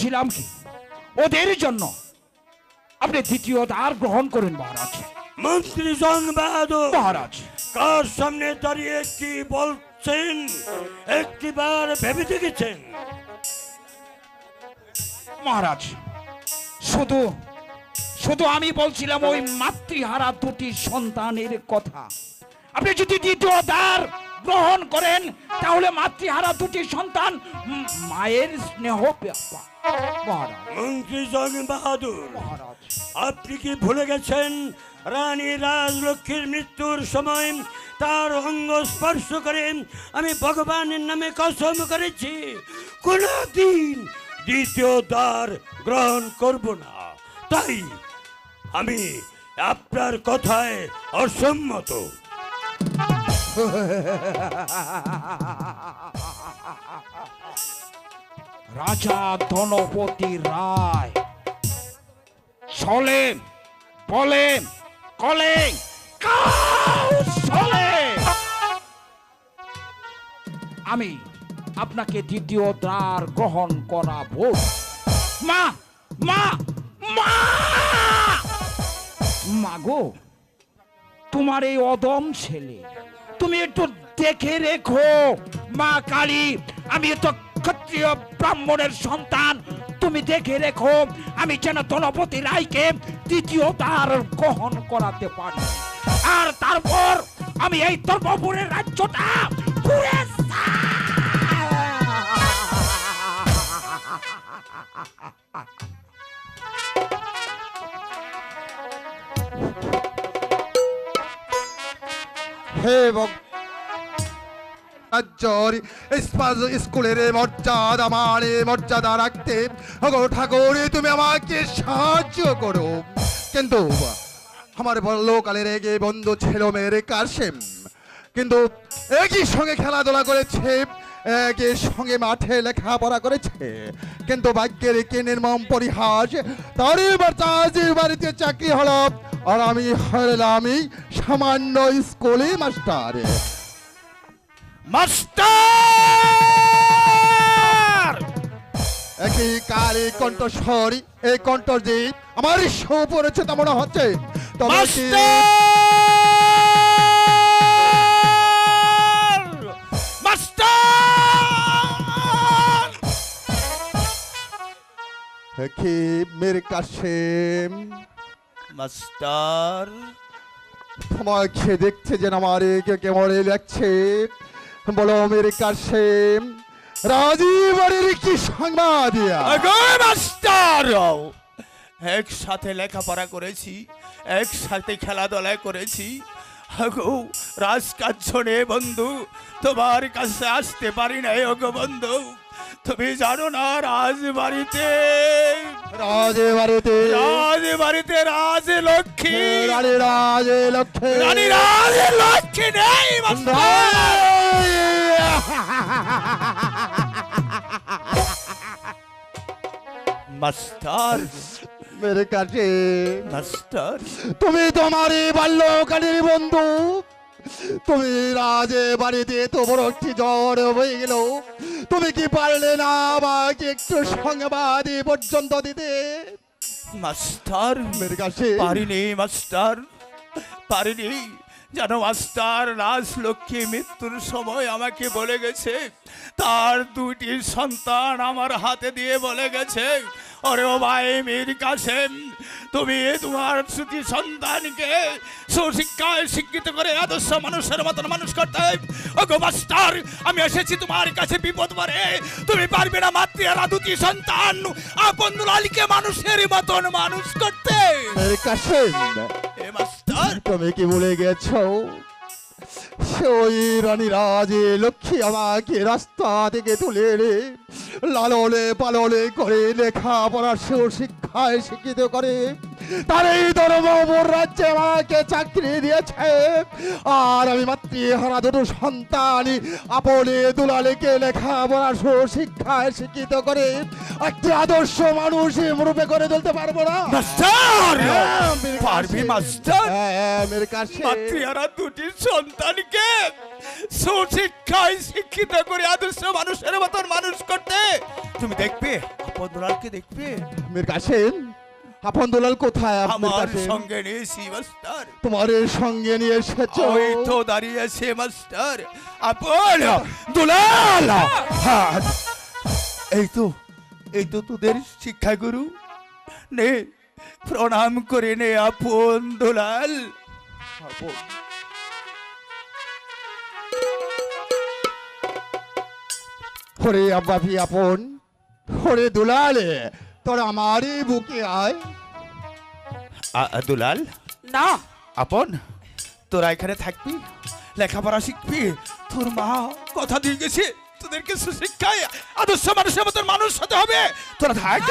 ছিলাম কি? ওদের জন্য আপনি দ্বিতীয় দ্বার গ্রহণ করেন মহারাজ। মন্ত্রী জং বাহাদুর মহারাজ। কার সামনে দাঁড়িয়ে কি বলছেন একটিবার ভেবে দেখেছেন? মহারাজ শুধু শুধু আমি বলছিলাম ওই মাতৃহারা দুটি সন্তানের কথা। আপনি যদি দ্বিতীয় দ্বার গ্রহণ করেন তাহলে মাতৃহারা দুটি সন্তান মায়ের স্নেহ মন্ত্রী বাহাদুর আপনি কি ভুলে গেছেন রানী রাজলক্ষ্মীর মৃত্যুর সময় তার অঙ্গ স্পর্শ করে আমি ভগবানের নামে কসম করেছি? কোনদিন দ্বিতীয় দ্বার গ্রহণ করব না। তাই আমি আপনার কথায় অসম্মত। রাজা ধনপতি রায়। চলে বলে কলে আমি আপনাকে দ্বিতীয় দ্বার গ্রহণ করাবো। মা মা মা! মাগো, তোমার এই অদম ছেলে তুমি একটু দেখে রেখো, মা কালী, আমি তো ক্ষত্রিয় ব্রাহ্মণের সন্তান। তুমি দেখে রেখো, আমি যেন ধনপতি রায়কে দ্বিতীয় তার গ্রহণ করাতে পারি। আর তারপর আমি এই ধর্মপুরের রাজ্যটা পুরে হে রাজ্যর স্কুলের মর্যাদা মানে মর্যাদা রাখতে। ওগো ঠাকুর তুমি আমাকে সাহায্য করো। কিন্তু আমার বল্লকালের এগে বন্ধু ছেলে মেয়ের কাশেম কিন্তু একই সঙ্গে খেলাধুলা করেছে সঙ্গে মাঠে লেখাপড়া করেছে। কিন্তু ভাগ্যের কি নির্মম পরিহাস? তার এবার চাষির বাড়িতে চাকরি হলো। আর আমি হলাম সামান্য স্কুলে মাস্টার। মাস্টার! একই কালী কণ্ঠস্বর এই কণ্ঠ যে আমার শো পড়েছে তা মনে হচ্ছে তবে কি মেরে কাশেম মাস্টার। তোমাকে দেখছে যেন আমার একে কেমন লাগছে বলো মেরে কাশেম রাজীবাড়ির কি সংবাদ মাস্টার! একসাথে লেখাপড়া করেছি একসাথে খেলাধুলা করেছি। আগো রাজকার্য নে বন্ধু তোমার কাছে আসতে পারি না ওগো বন্ধু। তুমি জানো না রাজবাড়িতে? রাজবাড়িতে। রাজবাড়িতে রাজলক্ষ্মী। রানী রাজ লক্ষ্মী রানী রাজলক্ষ্মী নেই মাস্টার। মেরে কাছে মাস্টার। তুমি তোমার এই বাল্যকালের বন্ধু। তুমি রাজে বাড়িতে তো বড় একটি জ্বর হয়ে গেল। তুমি কি পারলে না আমাকে একটু সংবাদ পর্যন্ত দিতে? মাস্টার মেরে কাছে পারিনি মাস্টার পারিনি। যেন মাস্টার রাজলক্ষ্মী মৃত্যুর সময় আমাকে বলে গেছে তার দুটি সন্তান আমার হাতে দিয়ে বলে গেছে ওরে ও ভাই মীর কাসেম তুমি তোমার দুটি সন্তানকে সুশিক্ষায় শিক্ষিত করে আদর্শ মানুষের মতন মানুষ করতে ওগো মাস্টার আমি এসেছি তোমার কাছে বিপদ পরে। তুমি পারবে না মাতৃহারা দুটি সন্তান আপন লালিকে মানুষের মতন মানুষ করতে। এ মাস্টার। তুমি কি ভুলে গেছো? সেই রানী রাজে লক্ষ্মী আমাকে রাস্তা থেকে তুলে এনে লালনে পালনে করে লেখাপড়ার শিক্ষায় শিক্ষিত করে তার এই ধর্মপুর রাজ্যে আমাকে চাকরি দিয়েছে। আর আমি মাতৃহারা দুটো সন্তান আপনি দুলালিকে লেখাপড়া শিক্ষায় শিক্ষিত করে একটি আদর্শ মানুষ রূপে করে তুলতে পারব না। হ্যাঁ, পারবি মাস্টার? হ্যাঁ, মীর কাসেম। মাতৃহারা দুটি সন্তানকে সুশিক্ষায় শিক্ষিত করে আদর্শ মানুষের মতন মানুষ করতে। তুমি দেখবে আপন দুলালকে দেখবে। মীর কাসেম আপন দুলাল কোথায় আমার সঙ্গে নিয়েছি মাস্টার। তোমার সঙ্গে নিয়ে এসেছ? ওই তো দাঁড়িয়ে আছে মাস্টার। আপন দুলাল! হ্যাঁ, এই তো এই তো তোদের শিক্ষাগুরু নে প্রণাম করে নে আপন দুলাল। হরে আব্বাফি আপন হরে দুলালে তোর আমারই বুকে আয়। দুলাল? না। আপন তোরা এখানে থাকবি লেখাপড়া শিখবি তোর মা কথা দিয়ে গেছে তোদেরকে সুশিক্ষায় আদর্শ মানুষের মতন মানুষ হতে হবে তোরা থাক।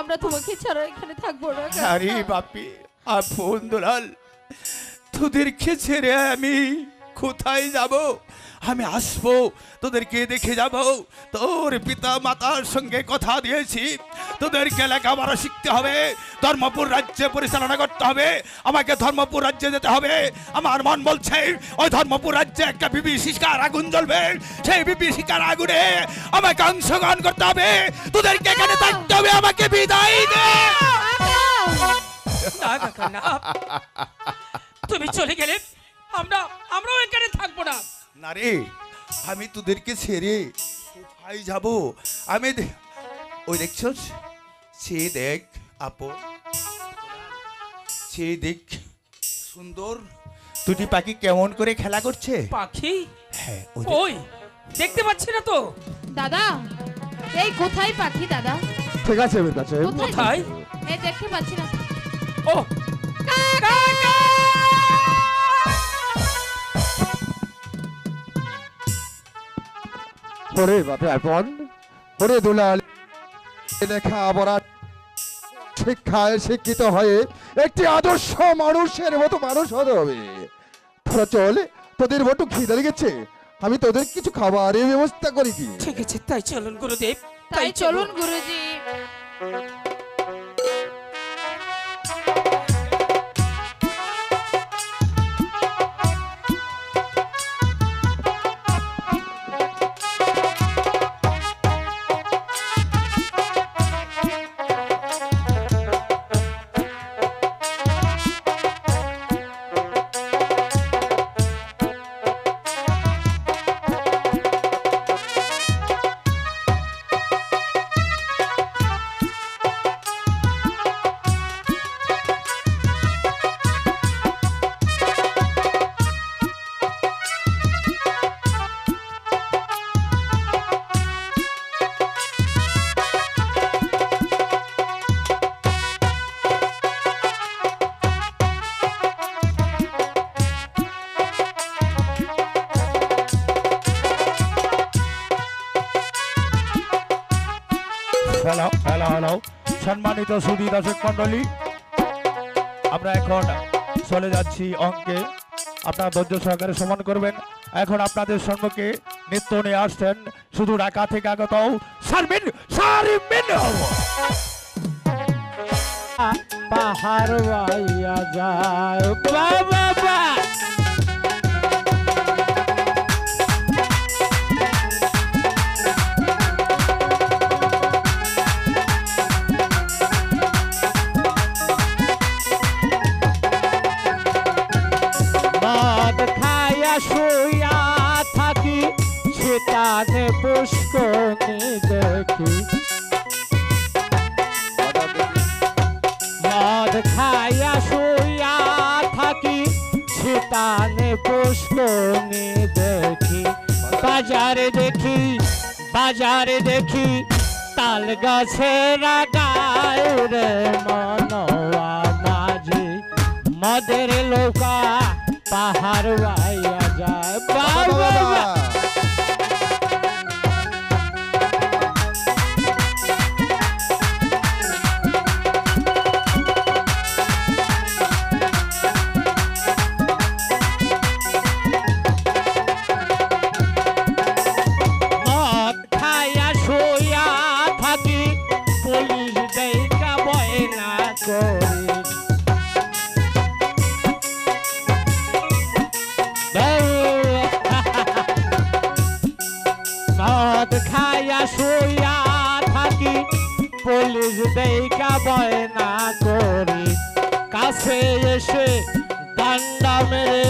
আমরা তোমাকে ছাড়া এখানে থাকব না। আরে বাপি আপন দুলাল তোদেরকে ছেড়ে আমি কোথায় যাব? আমি আসব তোদেরকে দেখে যাব। তোর পিতা মাতার সঙ্গে কথা দিয়েছি। তোদেরকে লেখাপড়া শিখতে হবে ধর্মপুর রাজ্যে পরিচালনা করতে হবে। আমাকে ধর্মপুর রাজ্যে যেতে হবে। আমার মন বলছে ওই ধর্মপুর রাজ্যে একটা বিভীষিকার আগুন জ্বলবে। সেই বিভীষিকার আগুনে আমাকে অংশগ্রহণ করতে হবে। তোদেরকে এখানে থাকতে হবে আমাকে বিদায় দে। তুমি চলে গেলে আমরা আমরাও এখানে না রে আমি তোদেরকে ছেড়ে কোথায় যাব? আমি ওই দেখছস সে দেখ আপন। সে দেখ সুন্দর। দুটি পাখি কেমন করে খেলা করছে? পাখি? হ্যাঁ ওই দেখতে পাচ্ছি না তো। দাদা এই কোথায় পাখি দাদা? ঠিক আছে কাসেম কোথায়? এই দেখতে পাচ্ছি না। ও কাকা! হরে বাপে আপন হরে দুলাল শিক্ষায় শিক্ষিত হয়ে একটি আদর্শ মানুষের মতো মানুষ হতে হবে। তোরা চল তোদের বটু খিদে লেগেছে আমি তোদের কিছু খাবারের ব্যবস্থা করি কি? ঠিক আছে তাই চলুন গুরুদেব। তাই চলুন। গুরুজি। হ্যালো হ্যালো হ্যালো সম্মানিত সুদী দর্শক মন্ডলী আমরা এখন চলে যাচ্ছি অঙ্কে। আপনারা ধৈর্য সহকারে সমান করবেন। এখন আপনাদের সম্মুখে নৃত্য নিয়ে আসছেন শুধু ঢাকা থেকে আগত সারমিন পাহাড় যায় বাবা শুয়া থাকি সেটানে পুষ্কনি দেখি। মদ খায়া শুয়া থাকি সেটানে পুষ্কনি দেখি। বাজারে দেখি বাজারে দেখি, তাল গাছের গায় রে মনওয়া মাঝি মদের লোকা পাহাড় বাইয়া যায়। বাবা। কাছে এসে ডান্ডা মেরে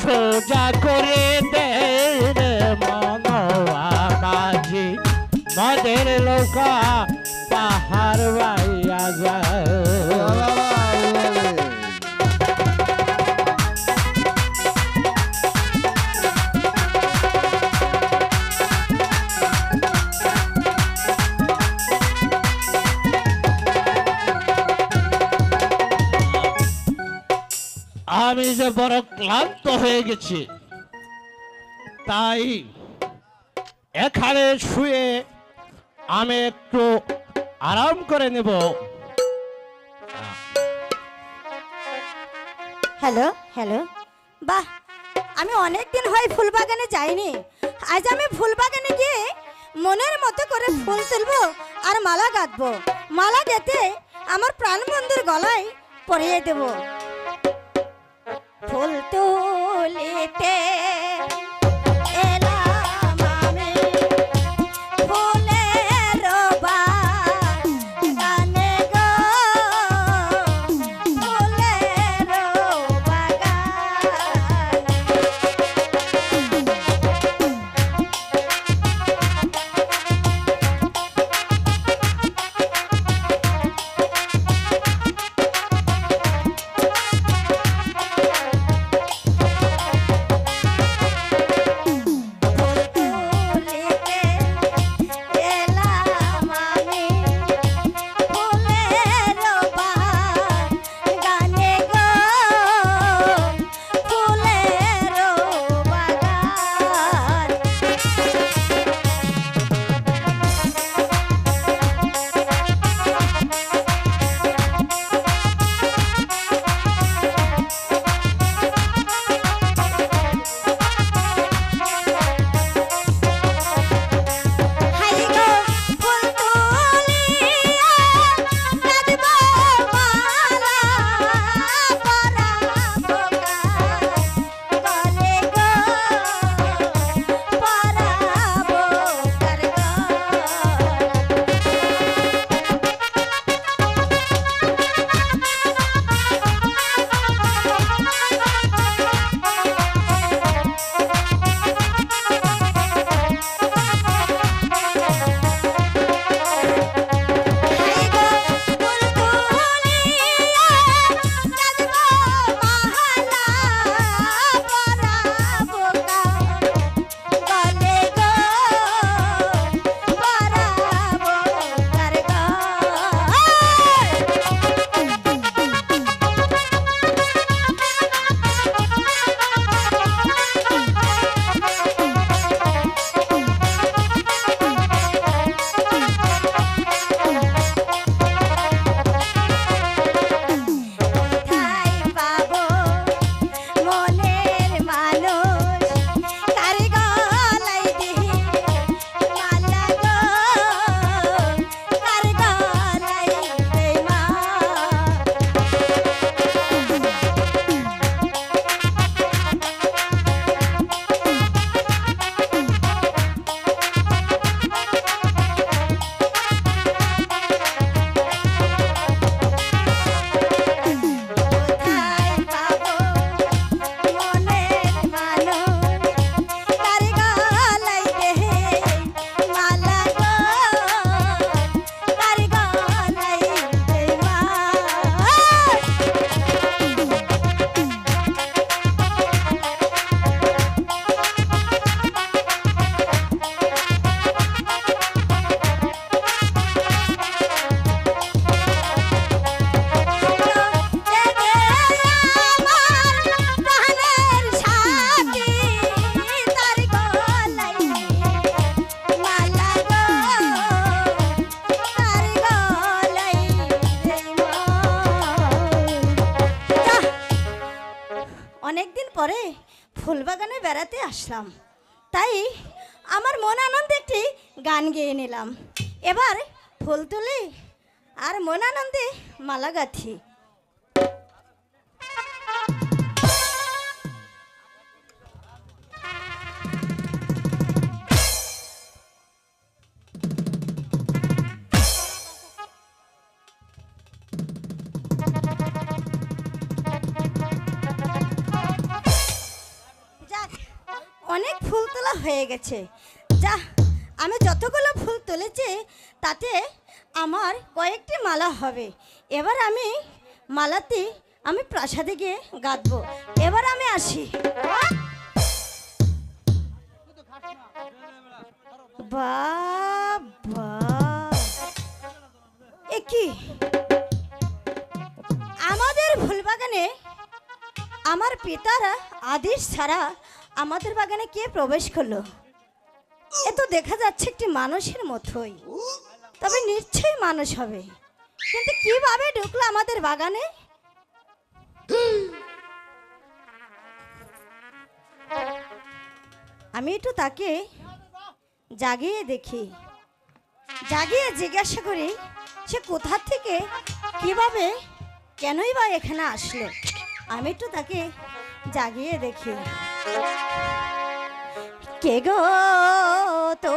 সোজা করে গেছি তাই এখানে শুয়ে আমি একটু আরাম করে নেব। Hello hello. বাহ, আমি অনেক দিন হয় ফুল বাগানে যাইনি। আজ আমি ফুল বাগানে গিয়ে মনের মতো করে ফুল তুলবো আর মালা গাঁথবো। মালা গেঁথে আমার প্রাণ বন্ধুর গলায় পরিয়ে দেব। ফুল তুলিতে বেড়াতে আসলাম। তাই আমার মন আনন্দে একটি গান গেয়ে নিলাম। এবার ফুল তুলি আর মন আনন্দে মালা গাথি হয়ে গেছে। যা, আমি যতগুলো ফুল তুলেছি, তাতে আমার কয়েকটি মালা হবে। এবার আমি মালাতে আমি প্রাসাদে গিয়ে গাঁথবো এবার আমি আসি। এ কি? আমাদের ফুলবাগানে আমার পিতারা আদেশ ছাড়া আমাদের বাগানে কে প্রবেশ করল? এ তো দেখা যাচ্ছে একটি মানুষের মতোই। তবে নিশ্চয়ই মানুষ হবে। কিন্তু কীভাবে ঢুকলো আমাদের বাগানে? আমি একটু তাকে জাগিয়ে দেখি। জাগিয়ে জিজ্ঞাসা করি, সে কোথা থেকে, কীভাবে, কেনই বা এখানে আসলো? আমি একটু তাকে জাগিয়ে দেখি। কে গো তো?